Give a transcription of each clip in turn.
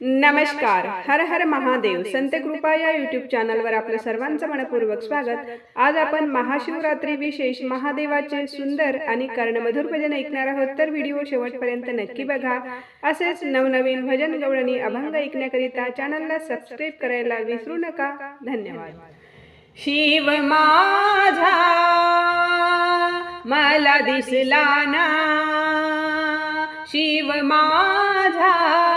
नमस्कार. हर हर महादेव. संत कृपा या युट्यूब चॅनलवर आपलं सर्वांचं मनपूर्वक स्वागत. आज आपण महाशिवरात्री विशेष महादेवाचे सुंदर आणि कर्णमधुर भजन ऐकणार आहोत. तर व्हिडिओ शेवटपर्यंत नक्की बघा. असेच नवनवीन भजन गवळणी अभंग ऐकण्याकरिता चॅनलला सबस्क्राईब करायला विसरू नका. धन्यवाद. शिव माझा मला दिसला ना. शिव माझा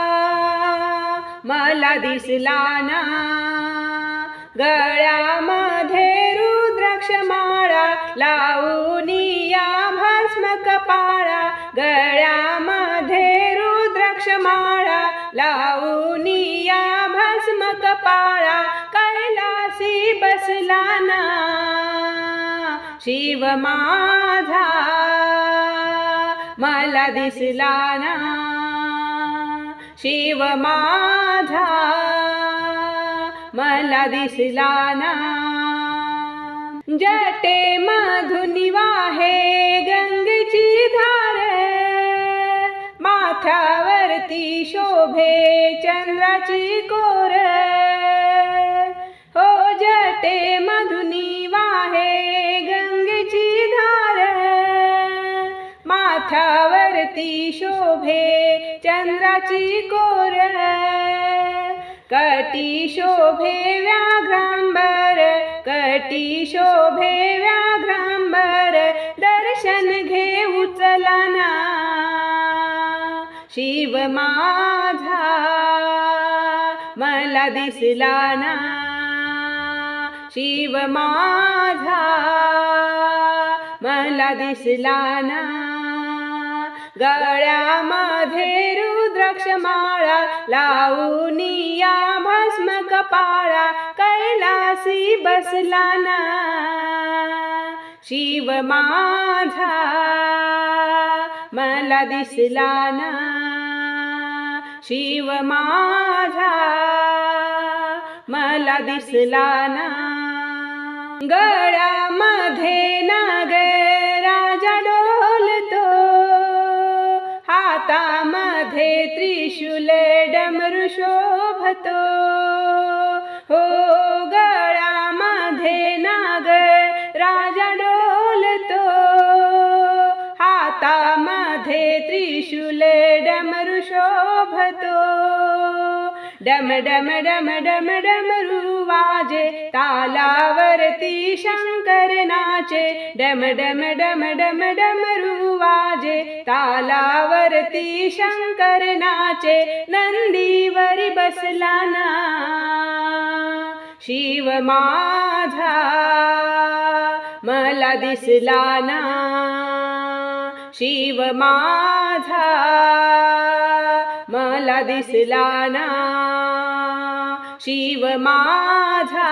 मला दिसला ना. गळ्यामध्ये रुद्राक्ष माळा लावून या भस्म कपाळा गळ्यामध्ये रुद्राक्ष माळा लावून या भस्म कपाळा कैलासी बसला ना. शिव माझा. मला दिसला ना. शिव माझा मला दिसला ना. जटे मधुनी वाहे गंगेची धार माथ्यावरती शोभे चंद्राची कोर. हो जटे मधुनी वाहे गंगेची धार धरती शोभे चंद्राची कोर कटी शोभे व्याघ्रांबर कटी शोभे व्याघ्रांबर दर्शन घे उचलाना. शिव माझा मला दिसला ना शिव माझा मला दिसला ना गळ्यामध्ये रुद्राक्ष माळा लावून या भस्म कपाळा कैलासी बसला ना शिव माझा मला दिसला ना शिव माझा मला दिसला ना गळ्यामध्ये डमरू शोभतो हो गळ्यामध्ये नाग राजा डोलतो हातामध्ये त्रिशूल डमरू शोभतो डम डम डम डम डमरू वाजे तालावरती शंकर नाचे. डम डम डम डम डमरू वाजे तालावरती शंकर नाचे. नंदीवरी बसला ना शिव माझा मला दिसला ना. शिव माझा मला दिसला ना शिव माझा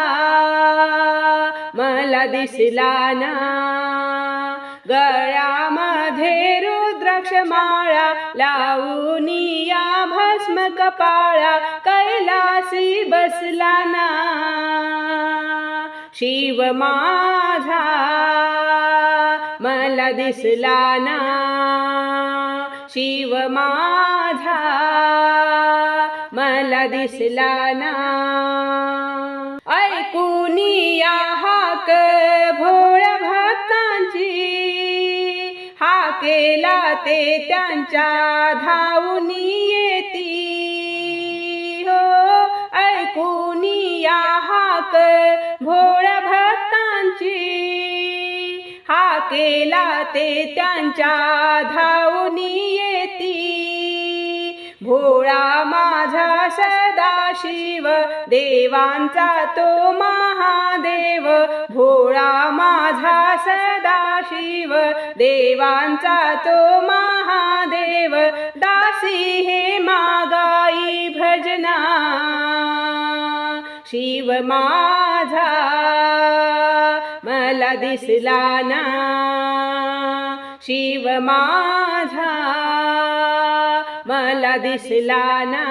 मला दिसला ना गळ्यामध्ये रुद्राक्ष माळा लावून या भस्म कपाळा कैलासी बसला ना शिव माझा मला दिसला ना शिव माझा मला दिसला ना. ऐकून या हाक भोळ भक्तांची हा केला ते त्यांच्या धावून येती. हो ऐकून या हाक भोळ भक्तांची हा केला ते त्यांच्या धावनी येती. भोळा माझा सदाशिव देवांचा तो महादेव. भोळा माझा सदाशिव देवांचा तो महादेव. दासी हे मागाई भजना. शिव माझा मला दिसला ना शिव माझा मला दिसला ना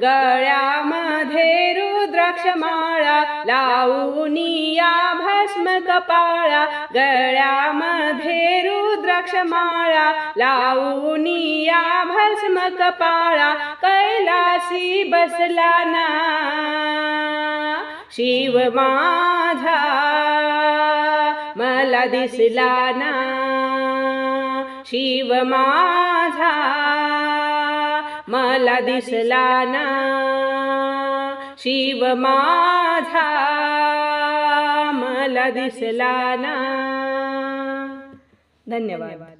गळ्यामध्ये रुद्र रुद्राक्षमाळा लावूनिया भस्म कपाळा गळ्यामध्ये रुद्राक्षमाळा लावूनिया भस्म कपाळा कैलासी बसला ना शिव माझा मला दिसला ना शिव माझा मला दिसला ना शिव माझा मला दिसला ना धन्यवाद.